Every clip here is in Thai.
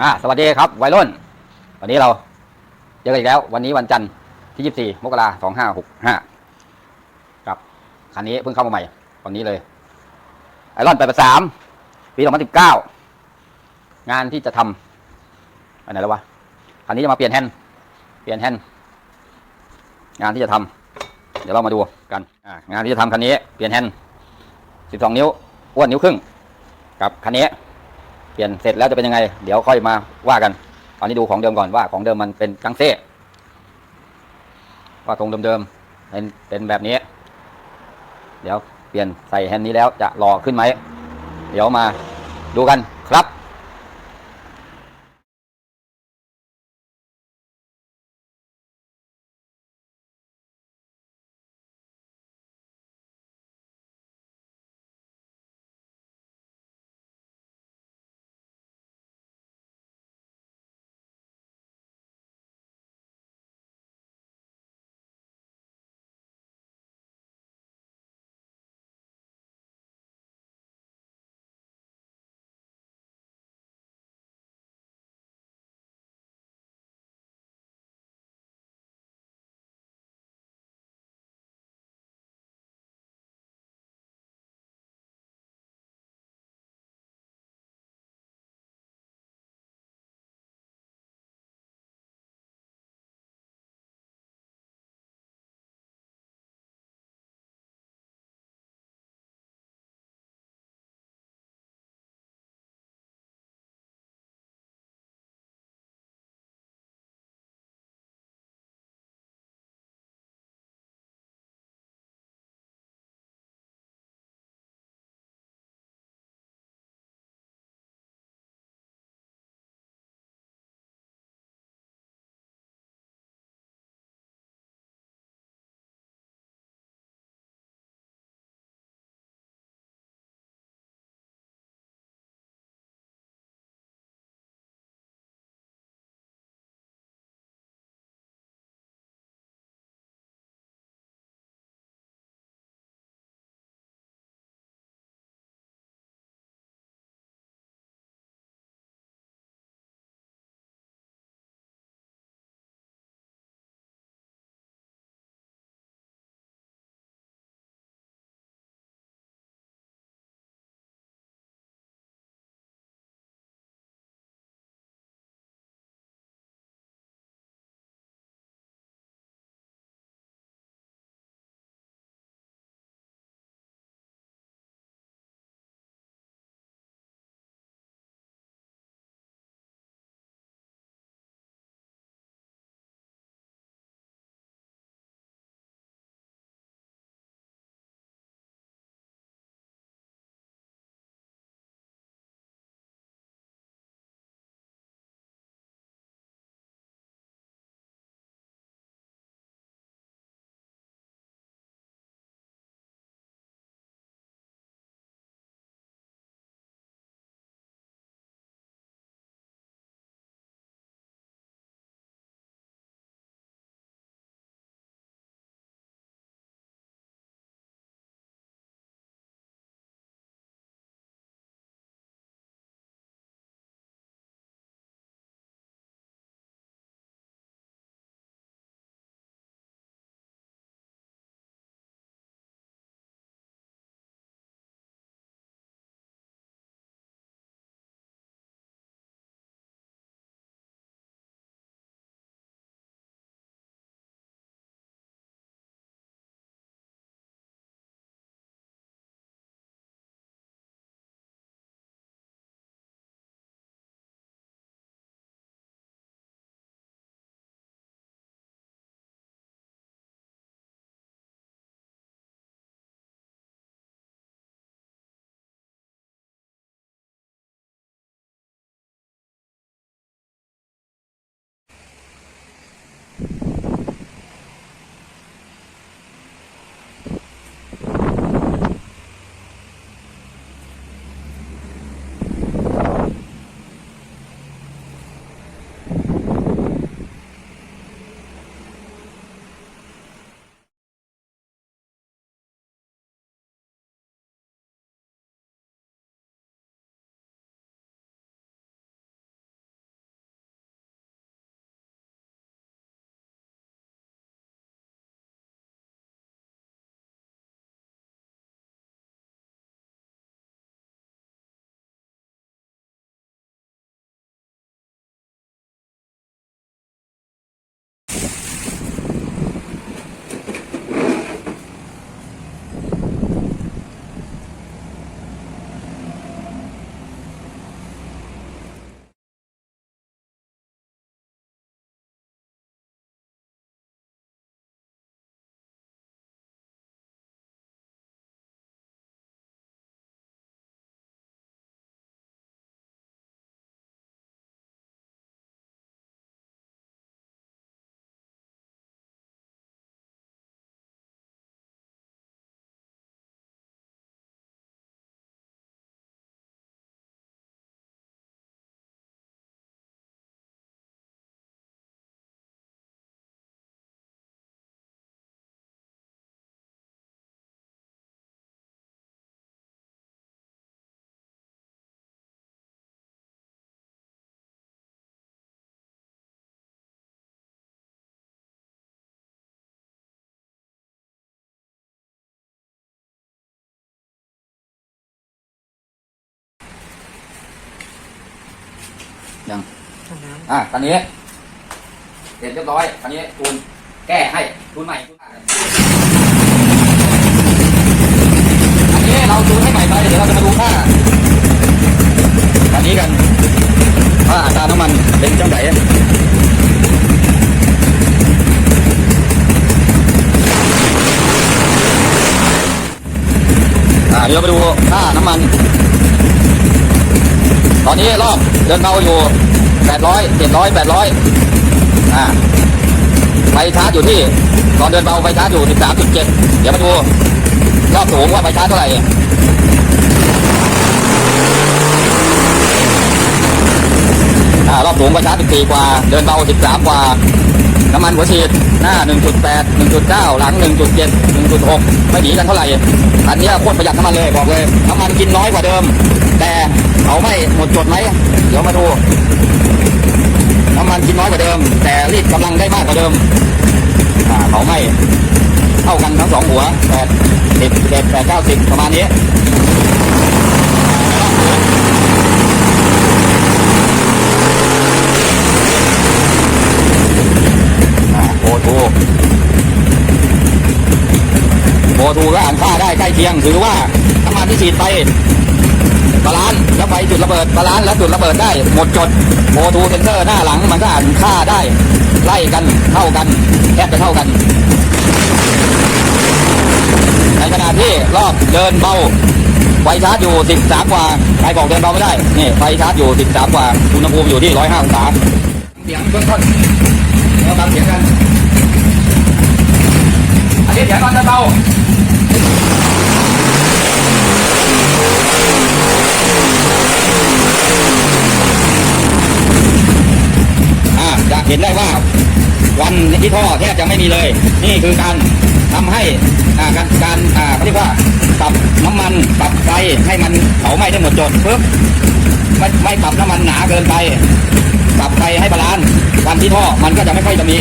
อ่าสวัสดีครับวัยรุ่น วันนี้เราเจอกันอีกแล้ว วันนี้วันจันทร์ที่ 24 มกราคม2565ครับคันนี้เพิ่งเข้ามาใหม่ตอนนี้เลยไอรอนแปดสามปี 2019 งานที่จะทำอันไหนแล้ววะคันนี้จะมาเปลี่ยนแฮนด์เปลี่ยนแฮนด์งานที่จะทำเดี๋ยวเรามาดูกันอ่างานที่จะทำคันนี้เปลี่ยนแฮนด์12 นิ้วอ้วนนิ้วครึ่งกับคันนี้ เปลี่ยนเสร็จแล้วจะเป็นยังไง เดี๋ยวค่อยมาว่ากัน ตอนนี้ดูของเดิมก่อนว่าของเดิมมันเป็นกังเซ่ว่าตรงเดิมๆเป็นเป็นแบบนี้ เดี๋ยวเปลี่ยนใส่แฮนด์นี้แล้วจะหล่อขึ้นไหม เดี๋ยวมาดูกัน ยังอะตอนนี้เสร็จเรียบร้อยตอนนี้คูณแก้ให้คูณใหม่คูณใหม่อันนี้เราคูณให้ใหม่ไปเดี๋ยวเราจะมาดูค่าอันนี้กันว่าอัตราน้ำมันเป็นจังไหนอ่าเดี๋ยวเราไปดูค่าน้ำมัน ตอนนี้รอบเดินเบาอยู่800 700 800อ่าไฟชาร์จอยู่ที่ตอนเดินเบาไฟชาร์จอยู่13.7เจ็ดเดี๋ยวมาดูรอบสูงว่าไฟชาร์จเท่าไหร่อ่ารอบสูงไฟชาร์จ14กว่า เดินเบา13กว่า น้ำมันหัวฉีดหน้า 1.8 1.9 หลัง 1.7 1.6 ไม่หนีกันเท่าไหร่ อันนี้โคตรประหยัดน้ำมันเลยบอกเลย น้ำมันกินน้อยกว่าเดิม แต่ เขาไม่หมดจดไหมเดี๋ยวมาดู น้ำมันกินน้อยกว่าเดิม แต่รีดกำลังได้มากกว่าเดิมเขาไม่เท่ากันทั้งสองหัวแปดสิบเจ็ดแปดเก้าสิบประมาณนี้อ่าโอทูโอทูก็อ่านค่าได้ใกล้เคียงถือว่าน้ำมันที่ฉีดไป บาลานซ์แล้วไฟจุดระเบิดบาลานซ์แล้วจุดระเบิดได้ หมดจดโอทูเซนเซอร์หน้าหลังมันก็อ่านค่าได้ ไล่กันเท่ากันแทบจะเท่ากันในขณะที่รอบเดินเบาไฟชาร์จอยู่13กว่าใครบอกเดินเบาไม่ได้นี่ไฟชาร์จอยู่13กว่าอุณหภูมิอยู่ที่105องศาเสียงเบื้องต้นเราฟังเสียงกันอันนี้เสียงตอนเดินเบาอ่าจะ เห็นได้ว่าวันที่ท่อแทบจะไม่มีเลย นี่คือการทำให้การการอ่าเขาเรียกว่าปรับน้ำมันปรับไฟให้มันเผาไหม้ได้หมดจดปึ๊บไม่ไม่ปรับน้ำมันหนาเกินไปปรับไฟให้บาลานซ์วันที่ท่อมันก็จะไม่ค่อยจะมี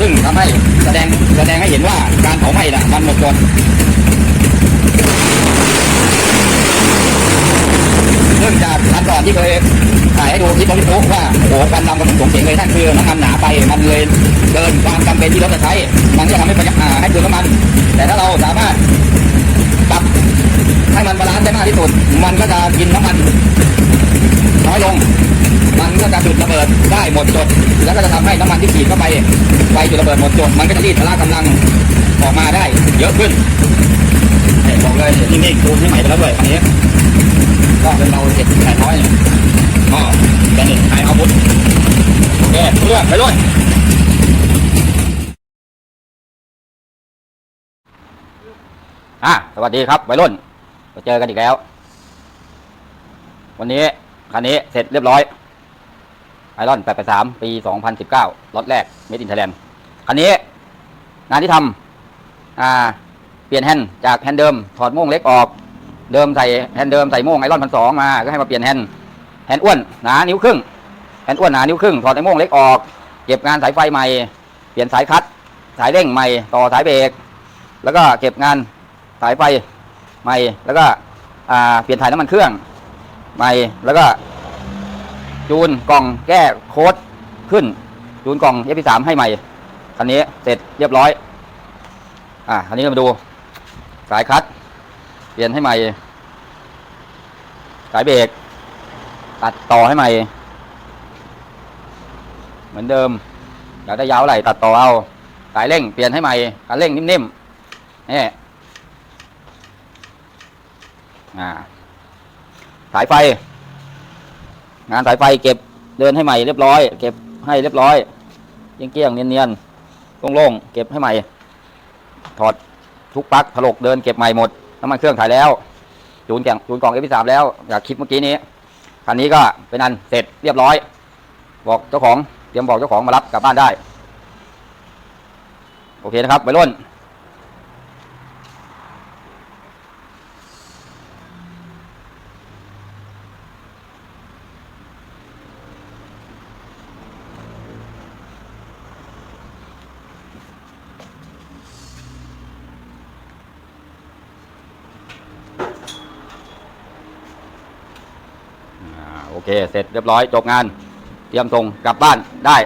ซึ่งทำให้แสดงแสดงให้เห็นว่าการเผาไหม้น่ะมันหมดจดซึ่องจากครั้งก่อนที่เคย ให้ดูคลิปของพี่ตุ๊กว่าโอ้โหควันดำกับผมเสียงเลยนั่นคือน้ำมันหนาไปมันเลยเกินความจำเป็นที่รถจะใช้ มันก็ทำให้ประหยัดอ่าให้เปลืองน้ำมัน แต่ถ้าเราสามารถปรับให้มันบาลานซ์ได้มากที่สุด มันก็จะกินน้ำมันน้อยลง มันก็จะจุดระเบิดได้หมดจด แล้วก็จะทำให้น้ำมันที่ฉีดเข้าไปไฟจุดระเบิดหมดจด มันก็จะรีดพละกำลังออกมาได้ เยอะขึ้นบอกเลยนี่นี่คูณให้ใหม่ไปแล้วด้วยอันนี้ก็เป็นเราเจ็ดแปดร้อย ก็เป็นหนึ่งขายอาวุธโอเคเลือกไปด้วยอะสวัสดีครับวัยรุ่นมาเจอกันอีกแล้ว วันนี้คันนี้เสร็จเรียบร้อยไอรอน883ปี2019ล็อตแรก Made in Thailand คันนี้ งานที่ทำอ่า เปลี่ยนแฮนด์จากแฮนด์เดิม ถอดโม่งเล็กออก เดิมใส่แฮนด์เดิมใส่โม่งไอรอนพันสองมา ก็ให้มาเปลี่ยนแฮนด์ แฮนด์อ้วนหนานิ้วครึ่งแฮนด์อ้วนหนานิ้วครึ่งถอดไอโม่งเล็กออก เก็บงานสายไฟใหม่ เปลี่ยนสายคัด สายเร่งใหม่ ต่อสายเบรก แล้วก็เก็บงานสายไฟใหม่ แล้วก็เปลี่ยนถ่ายน้ำมันเครื่องใหม่ แล้วก็จูนกล่องแก้โค้ดขึ้น จูนกล่อง f 3ให้ใหม่ คันนี้เสร็จเรียบร้อย อ่าคันนี้เรามาดู สายคัด เปลี่ยนให้ใหม่ สายเบรก ตัดต่อให้ใหม่ เหมือนเดิมอยากได้ยาวเท่าไหร่ตัดต่อเอาสายเร่งเปลี่ยนให้ใหม่การเร่งนิ่มๆนี่อ่าสายไฟ งานสายไฟเก็บเดินให้ใหม่เรียบร้อย เก็บให้เรียบร้อยเกลี้ยงๆเนียนโล่งๆเก็บให้ใหม่ ถอดทุกปลั๊กถลกเดินเก็บใหม่หมดน้ำมันเครื่องถ่ายแล้วจูนแกงจูนกล่องเอฟสามแล้วจากคลิปเมื่อกี้นี้ คันนี้ก็เป็นอันเสร็จเรียบร้อย บอกเจ้าของเตรียมบอกเจ้าของมารับกลับบ้านได้ โอเคนะครับไปรุ่น โอเค เสร็จเรียบร้อยจบงาน เตรียมส่งกลับบ้านได้